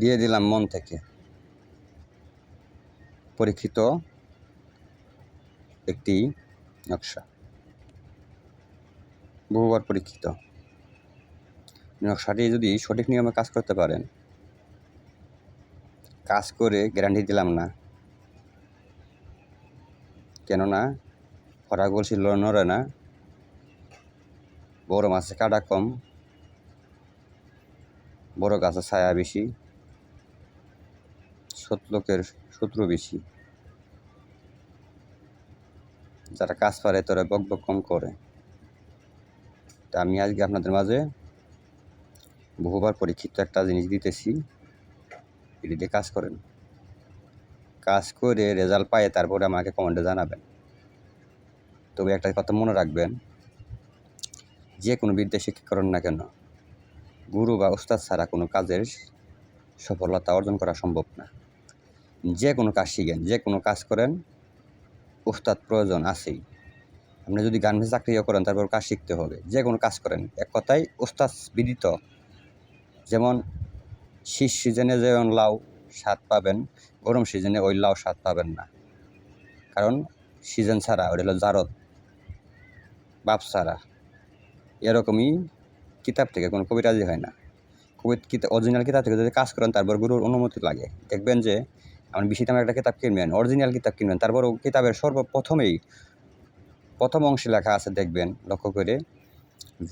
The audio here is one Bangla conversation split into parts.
দিয়ে দিলাম মন থেকে। পরীক্ষিত একটি নকশা। বহুবার পরীক্ষিত। নকশাটি যদি সঠিক নিয়মে কাজ করতে পারেন, কাজ করে গ্যারান্টি দিলাম না। কেননা ফরা গলসি নড়ে না বড় মাছে কাটা কম বড় গাছে ছায়া বেশি। সৎ লোকের শত্রু বেশি। যারা কাজ পারে, তারা বক বক কম করে। তা আমি আজকে আপনাদের মাঝে বহুবার পরীক্ষিত একটা জিনিস দিতেছি। এটি দিয়ে কাজ করেন। কাজ করে রেজাল্ট পায়, তারপরে আমাকে কমেন্টে জানাবেন। তবে একটা কথা মনে রাখবেন, যে কোনো বিদ্যা শিক্ষা করেন না কেন, গুরু বা ওস্তাদ ছাড়া কোনো কাজের সফলতা অর্জন করা সম্ভব না। যে কোনো কাজ শিখেন, যে কোনো কাজ করেন উস্তাদ প্রয়োজন আছেই। আপনি যদি গান চাকরিও করেন, তারপর কাজ শিখতে হবে। যে কোনো কাজ করেন। এক কথায় উস্তাদ বিদিত। যেমন শীত সিজনে যেমন লাউ স্বাদ পাবেন, গরম সিজনে ওই লাউ স্বাদ পাবেন না। কারণ সিজন ছাড়া, ওটা হলো জারদ। বাপ ছাড়া। এরকমই কিতাব থেকে কোনো কবিরাজি হয় না। কবি কিতাব অরিজিনাল কিতাব থেকে যদি কাজ করেন, তারপর গুরুর অনুমতি লাগে। দেখবেন যে আমার বেশি দামের একটা কিতাব কিনবেন অরিজিনাল কিতাব কিনবেন তারপর ও কিতাবের সর্বপ্রথমেই প্রথম অংশে লেখা আছে দেখবেন, লক্ষ্য করে।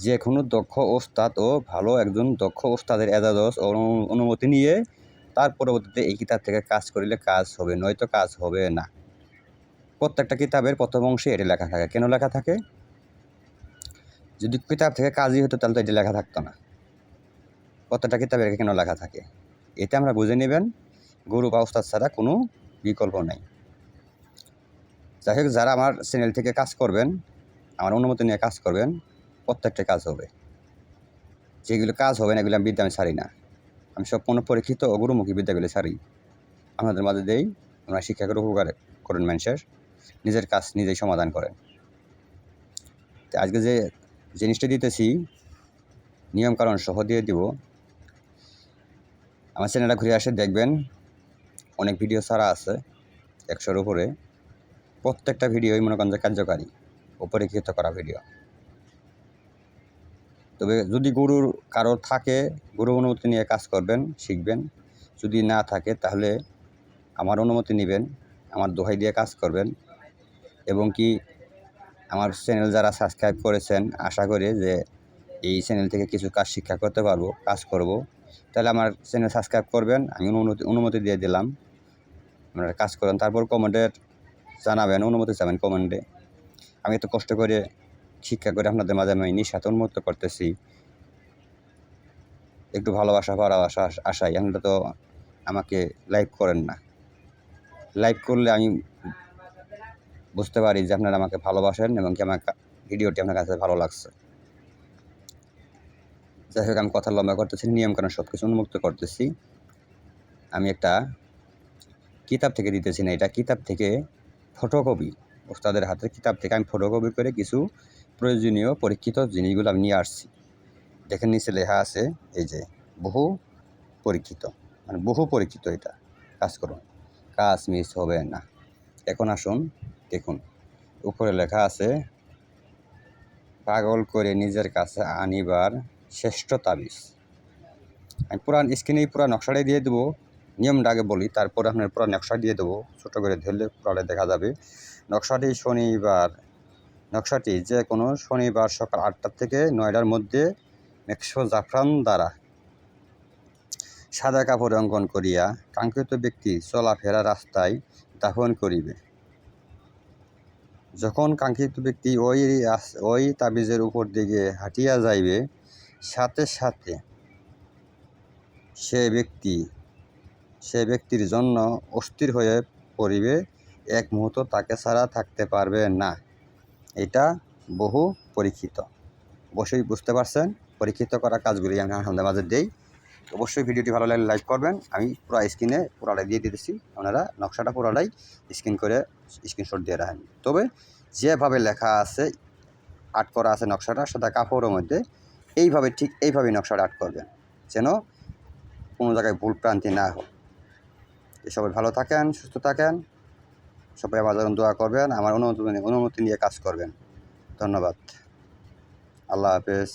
যে কোনো দক্ষ ওস্তাদ ও ভালো একজন দক্ষ ওস্তাদের এজাজস অনুমতি নিয়ে তার পরবর্তীতে এই কিতাব থেকে কাজ করিলে কাজ হবে, নয়তো কাজ হবে না। প্রত্যেকটা কিতাবের প্রথম অংশে এটি লেখা থাকে। কেন লেখা থাকে? যদি কিতাব থেকে কাজই হতো তাহলে তো এটি লেখা থাকতো না। প্রত্যেকটা কিতাবের কেন লেখা থাকে? এতে আমরা বুঝে নেবেন গুরু বা ওস্তাদ ছাড়া কোনো বিকল্প নেই। যাই হোক, যারা আমার চ্যানেল থেকে কাজ করবেন, আমার অনুমতি নিয়ে কাজ করবেন, প্রত্যেকটা কাজ হবে। যেগুলো কাজ হবে না, এগুলো আমি বিদ্যা আমি ছাড়ি না। আমি সব কোনো পরীক্ষিত ও গুরুমুখী বিদ্যাগুলি ছাড়ি। আপনাদের মাঝে দেই আপনারা শিক্ষা করে উপকার করেন মানুষের, নিজের কাজ নিজেই সমাধান করেন। তো আজকে যে জিনিসটা দিতেছি, নিয়মকানুন সহ দিয়ে দিব। আমার চ্যানেলটা ঘুরে আসে, দেখবেন অনেক ভিডিও ছাড়া আছে, একশোর উপরে। প্রত্যেকটা ভিডিওই মনে করেন যে কার্যকারী ও পরীক্ষিত করা ভিডিও। তবে যদি গুরুর কারোর থাকে, গুরু অনুমতি নিয়ে কাজ করবেন, শিখবেন। যদি না থাকে, তাহলে আমার অনুমতি নেবেন, আমার দোহাই দিয়ে কাজ করবেন। এবং কি আমার চ্যানেল যারা সাবস্ক্রাইব করেছেন, আশা করি যে এই চ্যানেল থেকে কিছু কাজ শিক্ষা করতে পারব, কাজ করব। তাহলে আমার চ্যানেল সাবস্ক্রাইব করবেন। আমি অনুমতি অনুমতি দিয়ে দিলাম। আপনারা কাজ করেন, তারপর কমেন্টের জানাবেন, অনুমতি চাবেন কমেন্টে আমি এত কষ্ট করে শিক্ষা করে আপনাদের মাঝে আমি নিঃস্বার্থ উন্মুক্ত করতেছি। একটু ভালোবাসা ভালোবাসা আশাই আপনারা তো আমাকে লাইভ করেন না। লাইভ করলে আমি বুঝতে পারি যে আপনারা আমাকে ভালোবাসেন এবং কি আমার ভিডিওটি আপনার কাছে ভালো লাগছে। যাই হোক, আমি কথা লম্বা করতেছি নিয়মকানুন সব কিছু উন্মুক্ত করতেছি। আমি একটা কিতাব থেকে দিতেছি না, এটা কিতাব থেকে ফটোকপি। ওস্তাদের হাতের কিতাব থেকে আমি ফটোকপি করে কিছু প্রয়োজনীয়, পরীক্ষিত জিনিসগুলো আমি নিয়ে আসছি। দেখেন, নিচে লেখা আছে, এই যে, বহু পরীক্ষিত। মানে বহু পরীক্ষিত এটা, কাজ করুন। কাজ মিস হবে না। এখন আসুন, দেখুন। উপরে লেখা আছে, পাগল করে নিজের কাছে আনিবার শ্রেষ্ঠ তাবিজ আমি পুরা স্ক্রিনেই পুরা নকশাটাই দিয়ে দেবো, নিয়মটা আগে বলি, তারপরে আপনার পুরো নকশা দিয়ে দেবো, ছোটো করে ধরলে পুরাটা দেখা যাবে। নকশাটি শনিবার, নকশাটি যে কোনো শনিবার সকাল আটটা থেকে নয়টার মধ্যে মেক্সো জাফরান দ্বারা সাদা কাপড় অঙ্কন করিয়া কাঙ্ক্ষিত ব্যক্তি চলাফেরা রাস্তায় দাফন করিবে। যখন কাঙ্ক্ষিত ব্যক্তি ওই ওই তাবিজের উপর দিকে হাঁটিয়া যাইবে সাথে সাথে সে ব্যক্তি, সে ব্যক্তির জন্য অস্থির হয়ে পড়িবে, এক মুহূর্ত তাকে ছাড়া থাকতে পারবে না। এটা বহু পরীক্ষিত। অবশ্যই বুঝতে পারছেন, পরীক্ষিত করা কাজগুলি আমি আপনাদের মাঝে দেই। অবশ্যই ভিডিওটি ভালো লাগলে লাইক করবেন। আমি পুরো স্ক্রিনে পুরোটাই দিয়ে দিতেছি। আপনারা নকশাটা পুরোটাই স্ক্রিন করে স্ক্রিনশট দিয়ে রাখেন। তবে যেভাবে লেখা আছে আর্ট করা আছে নকশাটা, সেটা কাপড়ের মধ্যে এইভাবে ঠিক এইভাবে নকশাটা আর্ট করবেন, যেন কোনো জায়গায় ভুল প্রান্তি না হোক। সবাই ভালো থাকেন, সুস্থ থাকেন। সবাই আমার যখন দোয়া করবেন, আমার অনুমতি অনুমতি নিয়ে কাজ করবেন। ধন্যবাদ। আল্লাহ হাফেজ।